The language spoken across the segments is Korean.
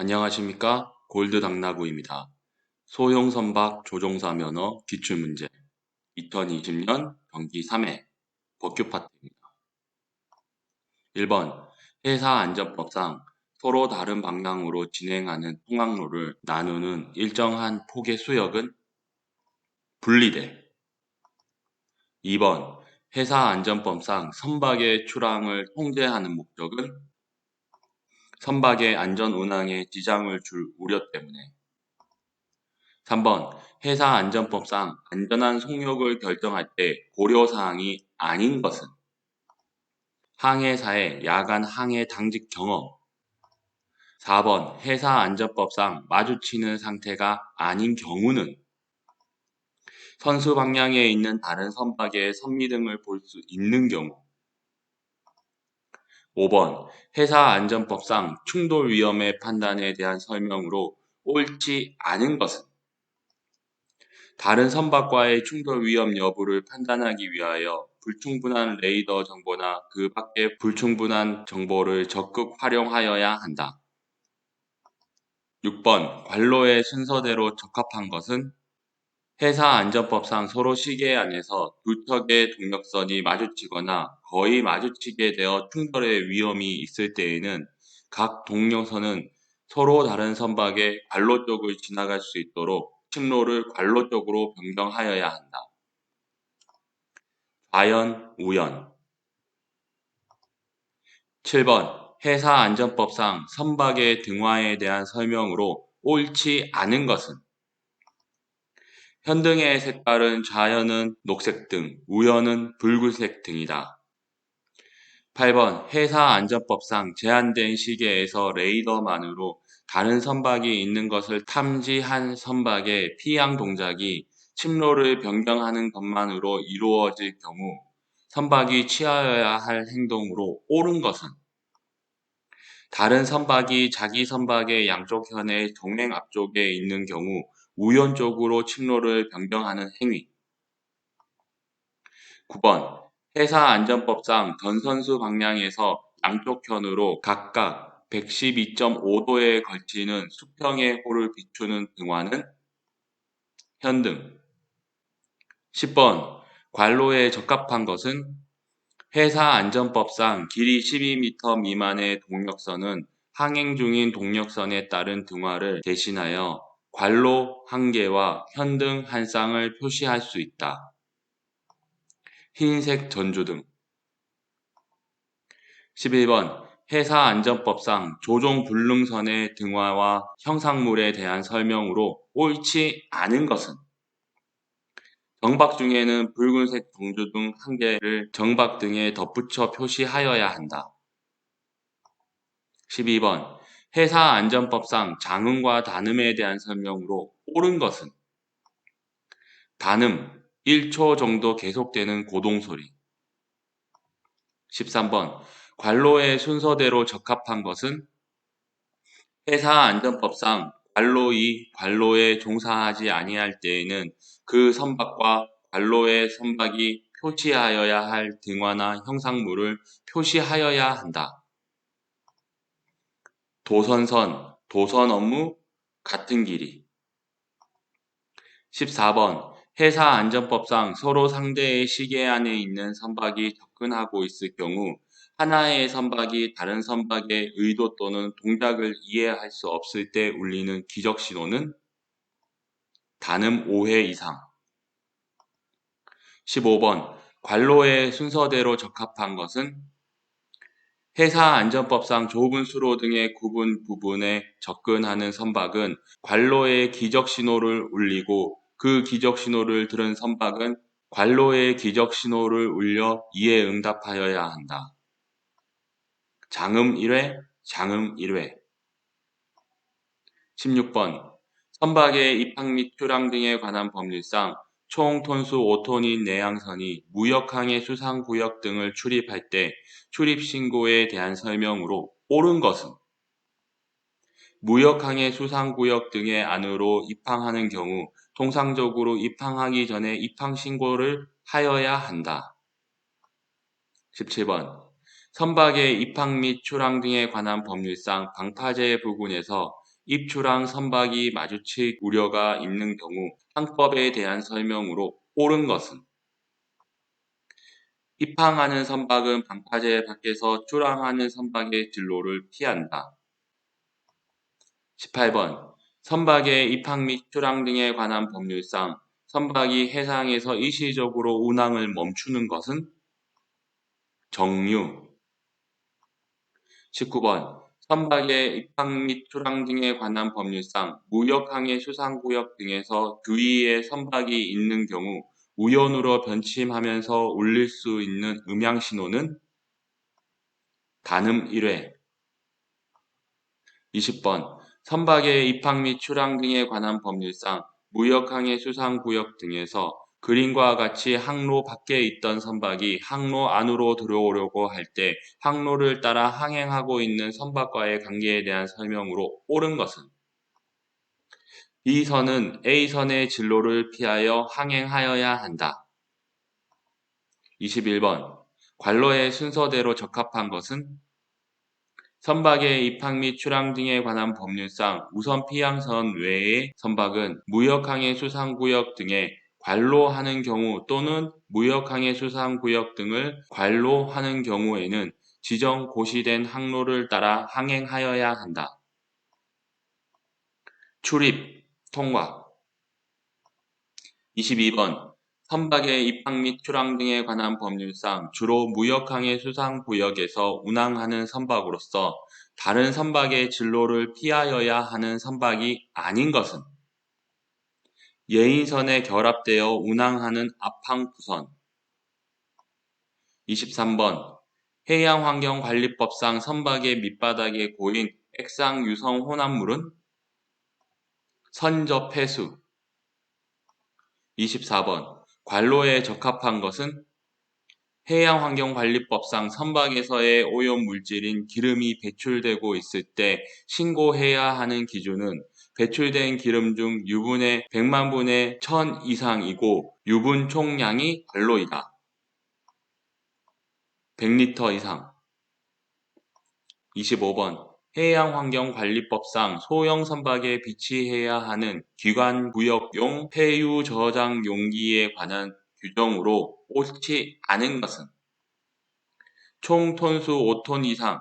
안녕하십니까 골드 당나구입니다. 소형 선박 조종사 면허 기출 문제 2020년 경기 3회 법규 파트입니다. 1번 회사 안전법상 서로 다른 방향으로 진행하는 통학로를 나누는 일정한 폭의 수역은 분리대 2번 회사 안전법상 선박의 출항을 통제하는 목적은 선박의 안전 운항에 지장을 줄 우려 때문에. 3번 회사 안전법상 안전한 속력을 결정할 때 고려사항이 아닌 것은. 항해사의 야간 항해 당직 경험. 4번 회사 안전법상 마주치는 상태가 아닌 경우는. 선수 방향에 있는 다른 선박의 선미 등을 볼 수 있는 경우 5번 회사 안전법상 충돌 위험의 판단에 대한 설명으로 옳지 않은 것은 다른 선박과의 충돌 위험 여부를 판단하기 위하여 불충분한 레이더 정보나 그 밖의 불충분한 정보를 적극 활용하여야 한다. 6번 관로의 순서대로 적합한 것은 회사 안전법상 서로 시계 안에서 두 척의 동력선이 마주치거나 거의 마주치게 되어 충돌의 위험이 있을 때에는 각 동력선은 서로 다른 선박의 관로 쪽을 지나갈 수 있도록 침로를 관로 쪽으로 변경하여야 한다. 과연, 우연? 7번. 회사 안전법상 선박의 등화에 대한 설명으로 옳지 않은 것은 현등의 색깔은 좌현은 녹색 등, 우현은 붉은색 등이다. 8번 회사 안전법상 제한된 시계에서 레이더만으로 다른 선박이 있는 것을 탐지한 선박의 피양 동작이 침로를 변경하는 것만으로 이루어질 경우 선박이 취하여야 할 행동으로 옳은 것은 다른 선박이 자기 선박의 양쪽 현의 동행 앞쪽에 있는 경우 우연적으로 침로를 변경하는 행위. 9번 회사 안전법상 전선수 방향에서 양쪽 편으로 각각 112.5도에 걸치는 수평의 호를 비추는 등화는 현등. 10번 관로에 적합한 것은 회사 안전법상 길이 12m 미만의 동력선은 항행 중인 동력선에 따른 등화를 대신하여 관로 한 개와 현등 한 쌍을 표시할 수 있다. 흰색 전조등 11번 회사 안전법상 조종 불능선의 등화와 형상물에 대한 설명으로 옳지 않은 것은 정박 중에는 붉은색 정조등 한 개를 정박 등에 덧붙여 표시하여야 한다. 12번 회사 안전법상 장음과 단음에 대한 설명으로 옳은 것은 단음 1초 정도 계속되는 고동소리 13번 관로의 순서대로 적합한 것은 회사 안전법상 관로이 관로에 종사하지 아니할 때에는 그 선박과 관로의 선박이 표시하여야 할 등화나 형상물을 표시하여야 한다. 도선선, 도선 업무, 같은 길이. 14번 회사 안전법상 서로 상대의 시계 안에 있는 선박이 접근하고 있을 경우 하나의 선박이 다른 선박의 의도 또는 동작을 이해할 수 없을 때 울리는 기적 신호는 단음 5회 이상. 15번 관로의 순서대로 적합한 것은 회사 안전법상 좁은 수로 등의 구분 부분에 접근하는 선박은 관로의 기적 신호를 울리고 그 기적 신호를 들은 선박은 관로의 기적 신호를 울려 이에 응답하여야 한다. 장음 1회, 장음 1회 16번 선박의 입항 및 출항 등에 관한 법률상 총 톤수 5톤인 내양선이 무역항해 수상구역 등을 출입할 때 출입신고에 대한 설명으로 옳은 것은 무역항해 수상구역 등의 안으로 입항하는 경우 통상적으로 입항하기 전에 입항신고를 하여야 한다. 17번 선박의 입항 및 출항 등에 관한 법률상 방파제 부분에서 입주랑 선박이 마주칠 우려가 있는 경우 항법에 대한 설명으로 옳은 것은 입항하는 선박은 방파제 밖에서 출항하는 선박의 진로를 피한다. 18번. 선박의 입항 및 출항 등에 관한 법률상 선박이 해상에서 일시적으로 운항을 멈추는 것은 정류. 19번 선박의 입항 및 출항 등에 관한 법률상 무역항해 수상구역 등에서 주위에 선박이 있는 경우 우연으로 변침하면서 울릴 수 있는 음향 신호는 단음 1회. 20번. 선박의 입항 및 출항 등에 관한 법률상 무역항해 수상구역 등에서 그림과 같이 항로 밖에 있던 선박이 항로 안으로 들어오려고 할 때 항로를 따라 항행하고 있는 선박과의 관계에 대한 설명으로 옳은 것은 B선은 A선의 진로를 피하여 항행하여야 한다. 21번 관로의 순서대로 적합한 것은 선박의 입항 및 출항 등에 관한 법률상 우선 피항선 외의 선박은 무역항해 수상구역 등에 관로 하는 경우 또는 무역항해 수상 구역 등을 관로 하는 경우에는 지정 고시된 항로를 따라 항행하여야 한다. 출입, 통과 22번 선박의 입항 및 출항 등에 관한 법률상 주로 무역항해 수상 구역에서 운항하는 선박으로서 다른 선박의 진로를 피하여야 하는 선박이 아닌 것은 예인선에 결합되어 운항하는 앞항부선. 23번. 해양환경관리법상 선박의 밑바닥에 고인 액상 유성 혼합물은 선접해수. 24번. 관로에 적합한 것은 해양환경관리법상 선박에서의 오염물질인 기름이 배출되고 있을 때 신고해야 하는 기준은 배출된 기름 중 유분의 100만 분의 1000 이상이고 유분 총량이 관로이다. 100리터 이상 25번 해양환경관리법상 소형 선박에 비치해야 하는 기관 구역용 폐유 저장 용기에 관한 규정으로 옳지 않은 것은 총 톤수 5톤 이상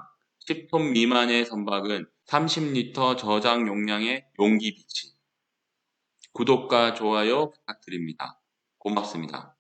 10톤 미만의 선박은 30리터 저장 용량의 용기 비치 구독과 좋아요 부탁드립니다. 고맙습니다.